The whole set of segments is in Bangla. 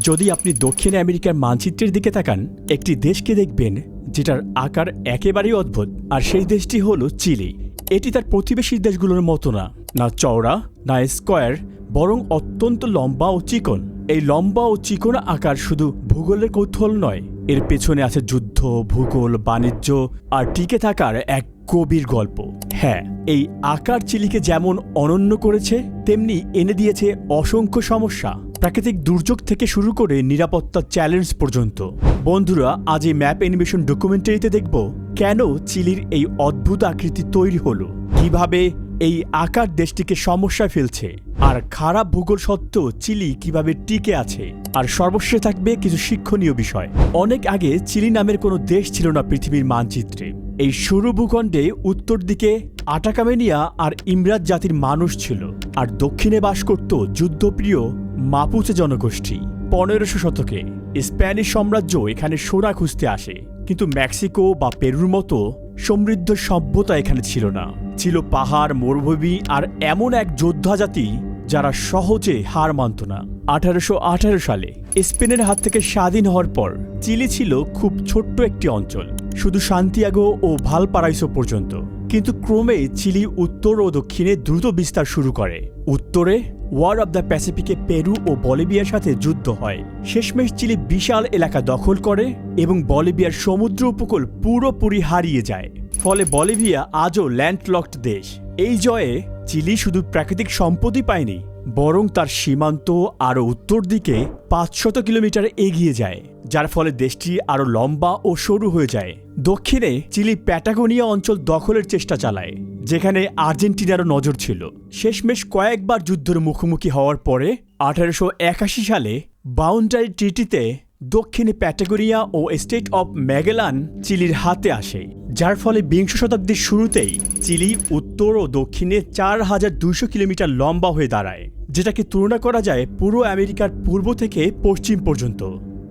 যদি আপনি দক্ষিণ আমেরিকার মানচিত্রের দিকে তাকান, একটি দেশকে দেখবেন যেটার আকার একেবারেই অদ্ভুত। আর সেই দেশটি হলো চিলি। এটি তার প্রতিবেশী দেশগুলোর মতো না না চওড়া, না স্কোয়ার, বরং অত্যন্ত লম্বা ও চিকন। এই লম্বা ও চিকন আকার শুধু ভূগোলের কৌতূহল নয়, এর পেছনে আছে যুদ্ধ, ভূগোল, বাণিজ্য, আর টিকে থাকার এক গভীর গল্প। হ্যাঁ এই আকার চিলিকে যেমন অনন্য করেছে, তেমনি এনে দিয়েছে অসংখ্য সমস্যা। প্রাকৃতিক দুর্যোগ থেকে শুরু করে নিরাপত্তা চ্যালেঞ্জ পর্যন্ত। বন্ধুরা, আজ এই ম্যাপ অ্যানিমেশন ডকুমেন্টারিতে দেখব কেন চিলির এই অদ্ভুত আকৃতি তৈরি হলো। কীভাবে এই আকার দেশটিকে সমস্যায় ফেলছে। আর খারাপ ভূগোল সত্ত্বেও চিলি কীভাবে টিকে আছে। আর সর্বশেষে থাকবে কিছু শিক্ষণীয় বিষয়। অনেক আগে চিলি নামের কোনো দেশ ছিল না পৃথিবীর মানচিত্রে। এই সরু ভূখণ্ডে উত্তর দিকে আটাকামেনিয়া আর ইমরাজ জাতির মানুষ ছিল। আর দক্ষিণে বাস করত যুদ্ধপ্রিয় মাপুচে জনগোষ্ঠী, পনেরোশো শতকে স্প্যানিশ সাম্রাজ্য এখানে সোনা খুঁজতে আসে, কিন্তু মেক্সিকো বা পেরুর মতো সমৃদ্ধ সভ্যতা এখানে ছিল না। ছিল পাহাড়, মরুভূমি আর এমন এক যোদ্ধা জাতি যারা সহজে হার মানত না। আঠারোশো আঠারো সালে স্পেনের হাত থেকে স্বাধীন হওয়ার পর চিলি ছিল খুব ছোট্ট একটি অঞ্চল, শুধু সান্তিয়াগো ও ভালপারাইসো পর্যন্ত। কিন্তু ক্রমে চিলি উত্তর ও দক্ষিণে দ্রুত বিস্তার শুরু করে। উত্তরে ওয়ার অব দ্য প্যাসিফিকে পেরু ও বলিভিয়ার সাথে যুদ্ধ হয়। শেষমেশ চিলি বিশাল এলাকা দখল করে এবং বলিভিয়ার সমুদ্র উপকূল পুরোপুরি হারিয়ে যায়। ফলে বলিভিয়া আজও ল্যান্ডলকড দেশ। এই জয়ে চিলি শুধু প্রাকৃতিক সম্পদই পায়নি বরং তার সীমান্ত আরও উত্তর দিকে পাঁচশত কিলোমিটার এগিয়ে যায়, যার ফলে দেশটি আরও লম্বা ও সরু হয়ে যায়। দক্ষিণে চিলি প্যাটাগোনিয়া অঞ্চল দখলের চেষ্টা চালায়, যেখানে আর্জেন্টিনারও নজর ছিল। শেষমেশ কয়েকবার যুদ্ধের মুখোমুখি হওয়ার পরে, আঠারোশো একাশি সালে বাউন্ডারি ট্রিটিতে দক্ষিণে প্যাটাগোনিয়া ও স্টেট অফ ম্যাগেলান চিলির হাতে আসে, যার ফলে বিংশ শতাব্দীর শুরুতেই চিলি উত্তর ও দক্ষিণে চার হাজার দুশো কিলোমিটার লম্বা হয়ে দাঁড়ায়। যেটাকে তুলনা করা যায় পুরো আমেরিকার পূর্ব থেকে পশ্চিম পর্যন্ত।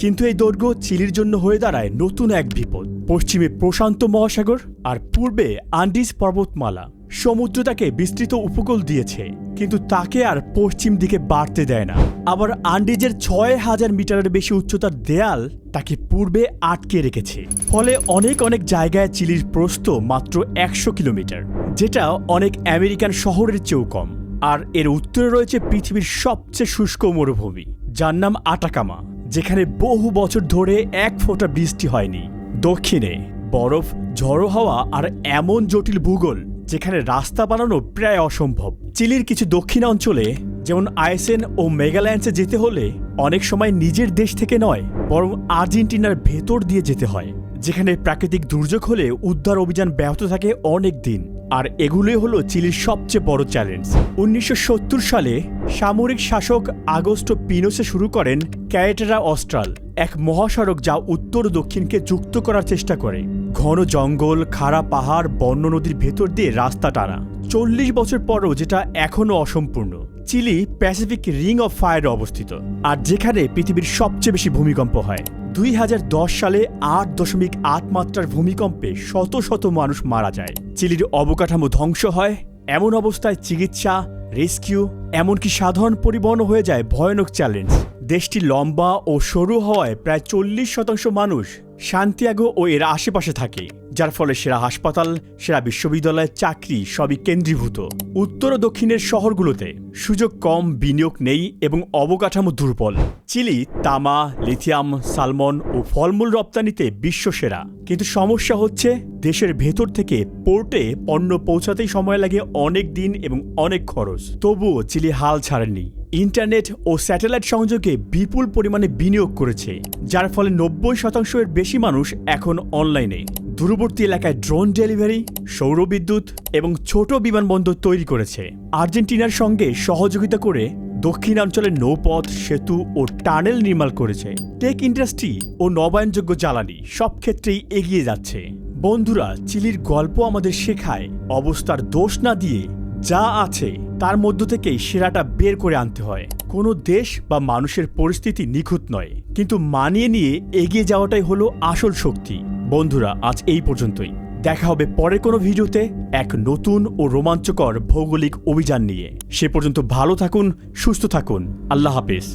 কিন্তু এই দৈর্ঘ্য চিলির জন্য হয়ে দাঁড়ায় নতুন এক বিপদ। পশ্চিমে প্রশান্ত মহাসাগর আর পূর্বে আন্ডিজ পর্বতমালা। সমুদ্র তাকে বিস্তৃত উপকূল দিয়েছে, কিন্তু তাকে আর পশ্চিম দিকে বাড়তে দেয় না। আবার আন্ডিজের ছয় হাজার মিটারের বেশি উচ্চতার দেয়াল তাকে পূর্বে আটকে রেখেছে। ফলে অনেক অনেক জায়গায় চিলির প্রস্থ মাত্র একশো কিলোমিটার, যেটা অনেক আমেরিকান শহরের চেয়েও কম। আর এর উত্তরে রয়েছে পৃথিবীর সবচেয়ে শুষ্ক মরুভূমি, যার নাম আটাকামা, যেখানে বহু বছর ধরে এক ফোঁটা বৃষ্টি হয়নি। দক্ষিণে, বরফ, ঝড়ো হওয়া আর এমন জটিল ভূগোল যেখানে রাস্তা বানানো প্রায় অসম্ভব। চিলির কিছু দক্ষিণ অঞ্চলে যেমন আইসেন ও মেগাল্যান্ডসে যেতে হলে অনেক সময় নিজের দেশ থেকে নয়, বরং আর্জেন্টিনার ভেতর দিয়ে যেতে হয়, যেখানে প্রাকৃতিক দুর্যোগ হলে উদ্ধার অভিযান ব্যাহত থাকে অনেক দিন। আর এগুলোই হলো চিলির সবচেয়ে বড় চ্যালেঞ্জ। উনিশশো সত্তর সালে সামরিক শাসক আগস্ট পিনোসে শুরু করেন ক্যারেটেরা অস্ট্রাল, এক মহাসড়ক যা উত্তর দক্ষিণকে যুক্ত করার চেষ্টা করে। ঘন জঙ্গল, খাড়া পাহাড়, বন্য নদীর ভেতর দিয়ে রাস্তা টানা। চল্লিশ বছর পরও যেটা এখনও অসম্পূর্ণ। চিলি প্যাসিফিক রিং অফ ফায়ারে অবস্থিত, আর যেখানে পৃথিবীর সবচেয়ে বেশি ভূমিকম্প হয়। দুই হাজার দশ সালে আট দশমিক আট মাত্রার ভূমিকম্পে শত শত মানুষ মারা যায়। চিলির অবকাঠামো ধ্বংস হয়, এমন অবস্থায় চিকিৎসা, রেস্কিউ, এমনকি সাধারণ পরিবহন হয়ে যায় ভয়ানক চ্যালেঞ্জ। দেশটি লম্বা ও সরু হওয়ায় প্রায় চল্লিশ শতাংশ মানুষ শান্তিয়াগো ও এর আশেপাশে থাকে, যার ফলে সেরা হাসপাতাল, সেরা বিশ্ববিদ্যালয়ের চাকরি সবই কেন্দ্রীভূত। উত্তর ও দক্ষিণের শহরগুলোতে সুযোগ কম, বিনিয়োগ নেই এবং অবকাঠামো দুর্বল। চিলি, তামা, লিথিয়াম, সালমন ও ফলমূল রপ্তানিতে বিশ্ব সেরা। কিন্তু সমস্যা হচ্ছে, দেশের ভেতর থেকে পোর্টে পণ্য পৌঁছাতেই সময় লাগে অনেক দিন এবং অনেক খরচ। তবুও চিলি হাল ছাড়েনি ইন্টারনেট ও স্যাটেলাইট সংযোগে বিপুল পরিমাণে বিনিয়োগ করেছে, যার ফলে নব্বই শতাংশের বেশি মানুষ এখন অনলাইনে। দূরবর্তী এলাকায় ড্রোন ডেলিভারি সৌরবিদ্যুৎ এবং ছোট বিমানবন্দর তৈরি করেছে। আর্জেন্টিনার সঙ্গে সহযোগিতা করে দক্ষিণাঞ্চলের নৌপথ, সেতু ও টানেল নির্মাণ করেছে। টেক ইন্ডাস্ট্রি ও নবায়নযোগ্য জ্বালানি সব ক্ষেত্রেই এগিয়ে যাচ্ছে। বন্ধুরা, চিলির গল্প আমাদের শেখায় অবস্থার দোষ না দিয়ে যা আছে তার মধ্য থেকেই সেরাটা বের করে আনতে হয়। কোনো দেশ বা মানুষের পরিস্থিতি নিখুঁত নয়, কিন্তু মানিয়ে নিয়ে এগিয়ে যাওয়াটাই হলো আসল শক্তি। বন্ধুরা, আজ এই পর্যন্তই। দেখা হবে পরের কোনো ভিডিওতে এক নতুন ও রোমাঞ্চকর ভৌগোলিক অভিযান নিয়ে। সে পর্যন্ত ভালো থাকুন, সুস্থ থাকুন। আল্লাহ হাফেজ।